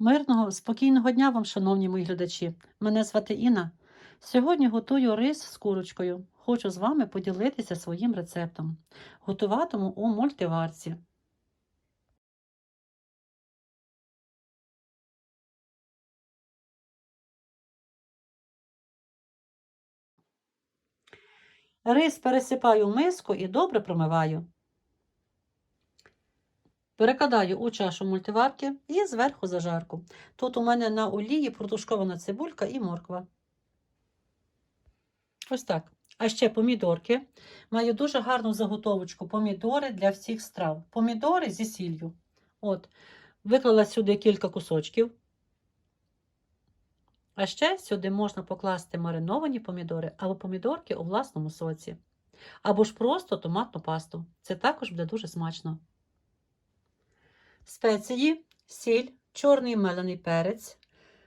Мирного, спокійного дня вам, шановні мої глядачі. Мене звати Інна. Сьогодні готую рис з курочкою. Хочу з вами поділитися своїм рецептом. Готуватиму у мультиварці. Рис пересипаю в миску і добре промиваю. Перекладаю у чашу мультиварки і зверху зажарку. Тут у мене на олії протушкована цибулька і морква. Ось так. А ще помідорки. Маю дуже гарну заготовочку помідори для всіх страв. Помідори зі сіллю. От, виклала сюди кілька кусочків. А ще сюди можна покласти мариновані помідори або помідорки у власному соці. Або ж просто томатну пасту. Це також буде дуже смачно. Спеції, сіль, чорний мелений перець,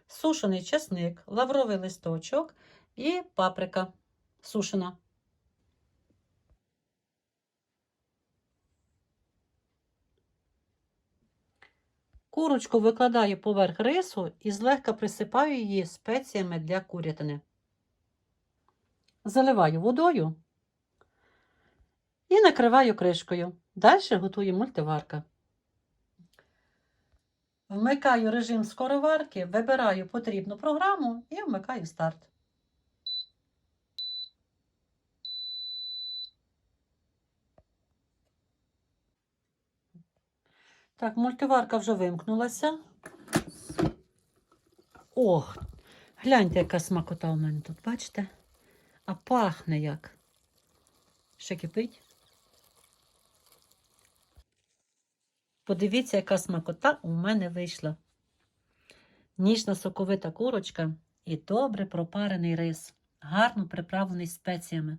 сушений чесник, лавровий листочок і паприка сушена. Курочку викладаю поверх рису і злегка присипаю її спеціями для курятини. Заливаю водою і накриваю кришкою. Далі готую мультиварка. Вмикаю режим скороварки, вибираю потрібну програму і вмикаю старт. Так, мультиварка вже вимкнулася. Ох, гляньте, яка смакота у мене тут, бачите? А пахне як. Ще кипить. Подивіться, яка смакота у мене вийшла. Ніжна соковита курочка і добре пропарений рис, гарно приправлений спеціями.